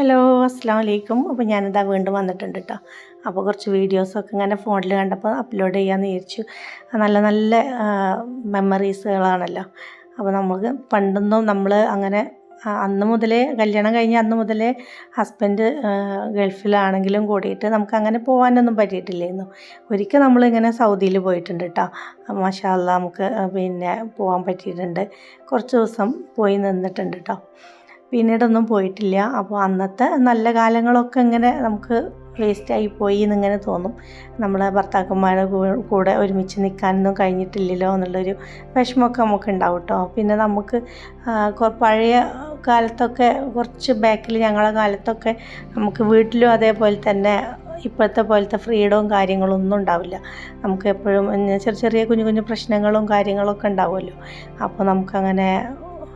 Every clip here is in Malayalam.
ഹലോ അസ്സാം വലൈക്കും അപ്പോൾ ഞാനിതാ വീണ്ടും വന്നിട്ടുണ്ട് കേട്ടോ അപ്പോൾ കുറച്ച് വീഡിയോസൊക്കെ ഇങ്ങനെ ഫോണിൽ കണ്ടപ്പോൾ അപ്ലോഡ് ചെയ്യാമെന്ന് വിചാരിച്ചു. നല്ല നല്ല മെമ്മറീസുകളാണല്ലോ അപ്പോൾ നമുക്ക് പണ്ടൊന്നും നമ്മൾ അങ്ങനെ അന്ന് മുതലേ കല്യാണം കഴിഞ്ഞ അന്ന് മുതലേ ഹസ്ബൻഡ് ഗൾഫിലാണെങ്കിലും കൂടിയിട്ട് നമുക്ക് അങ്ങനെ പോകാനൊന്നും പറ്റിയിട്ടില്ലായിരുന്നു. ഒരിക്കൽ നമ്മളിങ്ങനെ സൗദിയിൽ പോയിട്ടുണ്ട് കേട്ടോ മഷാല്ല നമുക്ക് പിന്നെ പോകാൻ പറ്റിയിട്ടുണ്ട്. കുറച്ച് ദിവസം പോയി നിന്നിട്ടുണ്ട് കേട്ടോ പിന്നീടൊന്നും പോയിട്ടില്ല. അപ്പോൾ അന്നത്തെ നല്ല കാലങ്ങളൊക്കെ ഇങ്ങനെ നമുക്ക് വേസ്റ്റായി പോയി എന്നിങ്ങനെ തോന്നും. നമ്മളെ ഭർത്താക്കന്മാരുടെ കൂടെ ഒരുമിച്ച് നിൽക്കാനൊന്നും കഴിഞ്ഞിട്ടില്ലല്ലോ എന്നുള്ളൊരു വിഷമമൊക്കെ നമുക്ക് ഉണ്ടാവും കേട്ടോ പിന്നെ നമുക്ക് പഴയ കാലത്തൊക്കെ കുറച്ച് ബാക്കിൽ ഞങ്ങളെ കാലത്തൊക്കെ നമുക്ക് വീട്ടിലും അതേപോലെ തന്നെ ഇപ്പോഴത്തെ പോലത്തെ ഫ്രീഡവും കാര്യങ്ങളും ഒന്നും ഉണ്ടാവില്ല. നമുക്ക് എപ്പോഴും ചെറിയ ചെറിയ കുഞ്ഞു കുഞ്ഞു പ്രശ്നങ്ങളും കാര്യങ്ങളൊക്കെ ഉണ്ടാവുമല്ലോ. അപ്പോൾ നമുക്കങ്ങനെ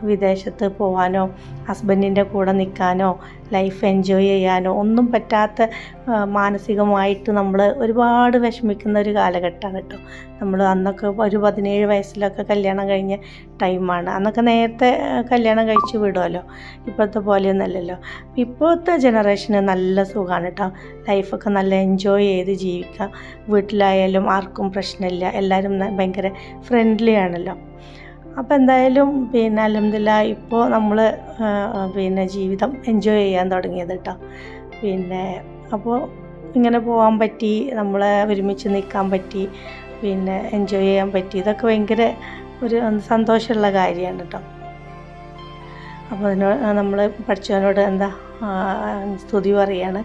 വിദേശത്ത് പോകാനോ ഹസ്ബൻഡിന്റെ കൂടെ നിൽക്കാനോ ലൈഫ് എൻജോയ് ചെയ്യാനോ ഒന്നും പറ്റാത്ത മാനസികമായിട്ട് നമ്മൾ ഒരുപാട് വിഷമിക്കുന്ന ഒരു കാലഘട്ടമാണ് കേട്ടോ. നമ്മൾ അന്നൊക്കെ ഒരു പതിനേഴ് വയസ്സിലൊക്കെ കല്യാണം കഴിഞ്ഞ ടൈമാണ് അന്നൊക്കെ നേരത്തെ കല്യാണം കഴിച്ച് വിടുമല്ലോ ഇപ്പോഴത്തെ പോലെയൊന്നുമല്ലല്ലോ. ഇപ്പോഴത്തെ ജനറേഷന് നല്ല സുഖമാണ് കേട്ടോ. ലൈഫൊക്കെ നല്ല എൻജോയ് ചെയ്ത് ജീവിക്കുക. വീട്ടിലായാലും ആർക്കും പ്രശ്നമില്ല. എല്ലാവരും ഭയങ്കര ഫ്രണ്ട്ലി ആണല്ലോ. അപ്പോൾ എന്തായാലും പിന്നെ അലഹമില്ല ഇപ്പോൾ നമ്മൾ പിന്നെ ജീവിതം എൻജോയ് ചെയ്യാൻ തുടങ്ങിയത് കേട്ടോ പിന്നെ അപ്പോൾ ഇങ്ങനെ പോകാൻ പറ്റി നമ്മളെ ഒരുമിച്ച് നിൽക്കാൻ പറ്റി പിന്നെ എൻജോയ് ചെയ്യാൻ പറ്റി. ഇതൊക്കെ ഭയങ്കര ഒരു സന്തോഷമുള്ള കാര്യമാണ് കേട്ടോ അപ്പോൾ അതിനോട് നമ്മൾ പഠിച്ചവനോട് എന്താ സ്തുതി പറയാണ്.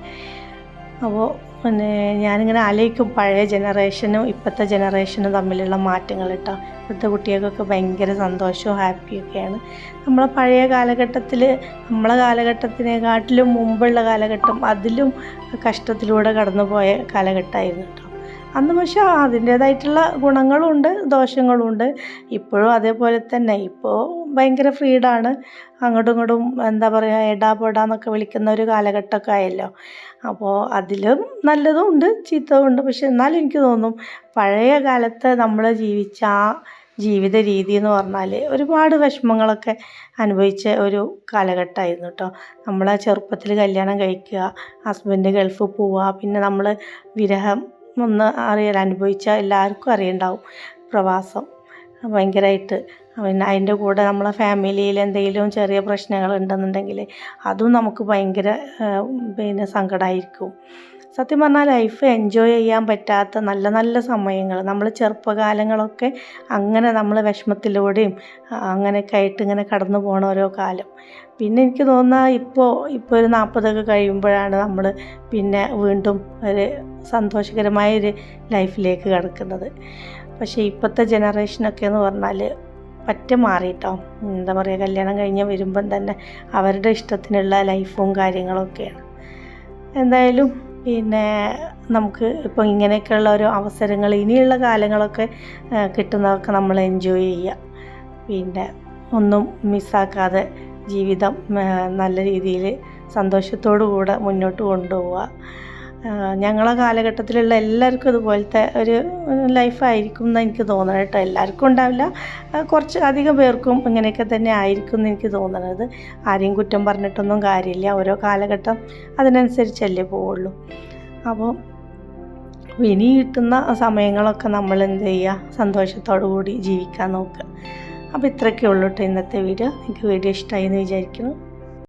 അപ്പോൾ പിന്നെ ഞാനിങ്ങനെ ആലോചിക്കും പഴയ ജനറേഷനും ഇപ്പോഴത്തെ ജനറേഷനും തമ്മിലുള്ള മാറ്റങ്ങൾ കേട്ടോ. ഇപ്പോഴത്തെ കുട്ടികൾക്കൊക്കെ ഭയങ്കര സന്തോഷവും ഹാപ്പിയൊക്കെയാണ്. നമ്മളെ പഴയ കാലഘട്ടത്തിൽ നമ്മളെ കാലഘട്ടത്തിനെക്കാട്ടിലും മുമ്പുള്ള കാലഘട്ടം അതിലും കഷ്ടത്തിലൂടെ കടന്നുപോയ കാലഘട്ടമായിരുന്നു കേട്ടോ. അന്ന് പക്ഷേ അതിന്റേതായിട്ടുള്ള ഗുണങ്ങളുണ്ട് ദോഷങ്ങളുണ്ട്. ഇപ്പോഴും അതേപോലെ തന്നെ. ഇപ്പോൾ ഭയങ്കര ഫ്രീഡാണ്. അങ്ങോട്ടും ഇങ്ങോട്ടും എന്താ പറയുക എടാ പൊടാ എന്നൊക്കെ വിളിക്കുന്ന ഒരു കാലഘട്ടമൊക്കെ ആയല്ലോ. അപ്പോൾ അതിലും നല്ലതും ഉണ്ട് ചീത്തതും ഉണ്ട് പക്ഷെ എന്നാലും എനിക്ക് തോന്നും പഴയ കാലത്ത് നമ്മൾ ജീവിച്ച ആ ജീവിത രീതി എന്ന് പറഞ്ഞാൽ ഒരുപാട് വിഷമങ്ങളൊക്കെ അനുഭവിച്ച ഒരു കാലഘട്ടമായിരുന്നു കേട്ടോ. നമ്മളെ ചെറുപ്പത്തിൽ കല്യാണം കഴിക്കുക ഹസ്ബൻഡ് ഗൾഫ് പോവുക പിന്നെ നമ്മൾ വിരഹം ഒന്ന് അറിയാൻ അനുഭവിച്ച എല്ലാവർക്കും അറിയണ്ടാവും പ്രവാസം. ഭയങ്കരമായിട്ട് പിന്നെ അതിന്റെ കൂടെ നമ്മളെ ഫാമിലിയിൽ എന്തെങ്കിലും ചെറിയ പ്രശ്നങ്ങൾ ഉണ്ടെന്നുണ്ടെങ്കിൽ അതും നമുക്ക് ഭയങ്കര പിന്നെ സങ്കടമായിരിക്കും സത്യം പറഞ്ഞാൽ ലൈഫ് എൻജോയ് ചെയ്യാൻ പറ്റാത്ത നല്ല നല്ല സമയങ്ങൾ നമ്മൾ ചെറുപ്പകാലങ്ങളൊക്കെ അങ്ങനെ നമ്മൾ വിഷമത്തിലൂടെയും അങ്ങനെയൊക്കെ ആയിട്ട് ഇങ്ങനെ കടന്നു പോണ ഓരോ കാലം. പിന്നെ എനിക്ക് തോന്നുന്ന ഇപ്പോൾ ഇപ്പോൾ ഒരു നാൽപ്പതൊക്കെ കഴിയുമ്പോഴാണ് നമ്മൾ പിന്നെ വീണ്ടും ഒരു സന്തോഷകരമായ ഒരു ലൈഫിലേക്ക് കിടക്കുന്നത്. പക്ഷേ ഇപ്പോഴത്തെ ജനറേഷനൊക്കെ എന്ന് പറഞ്ഞാൽ പറ്റ മാറിയിട്ടോ എന്താ പറയുക കല്യാണം കഴിഞ്ഞ് വരുമ്പം തന്നെ അവരുടെ ഇഷ്ടത്തിനുള്ള ലൈഫും കാര്യങ്ങളൊക്കെയാണ്. എന്തായാലും പിന്നെ നമുക്ക് ഇപ്പം ഇങ്ങനെയൊക്കെയുള്ള ഒരു അവസരങ്ങൾ ഇനിയുള്ള കാലങ്ങളൊക്കെ കിട്ടുന്നതൊക്കെ നമ്മൾ എൻജോയ് ചെയ്യുക. പിന്നെ ഒന്നും മിസ്സാക്കാതെ ജീവിതം നല്ല രീതിയിൽ സന്തോഷത്തോടു കൂടെ മുന്നോട്ട് കൊണ്ടുപോവുക. ഞങ്ങളെ കാലഘട്ടത്തിലുള്ള എല്ലാവർക്കും ഇതുപോലത്തെ ഒരു ലൈഫായിരിക്കും എന്ന് എനിക്ക് തോന്നണം കേട്ടോ. എല്ലാവർക്കും ഉണ്ടാവില്ല. കുറച്ച് അധികം പേർക്കും ഇങ്ങനെയൊക്കെ തന്നെ ആയിരിക്കും എന്ന് എനിക്ക് തോന്നണത്. ആരെയും കുറ്റം പറഞ്ഞിട്ടൊന്നും കാര്യമില്ല. ഓരോ കാലഘട്ടം അതിനനുസരിച്ചല്ലേ പോവുള്ളൂ. അപ്പോൾ ഇനി കിട്ടുന്ന സമയങ്ങളൊക്കെ നമ്മൾ എന്ത് ചെയ്യുക? സന്തോഷത്തോടു കൂടി ജീവിക്കാൻ നോക്കുക. അപ്പോൾ ഇത്രയൊക്കെ ഉള്ളൂ കേട്ടോ ഇന്നത്തെ വീഡിയോ നിങ്ങൾക്ക് വീഡിയോ ഇഷ്ടമായി എന്ന് വിചാരിക്കുന്നു.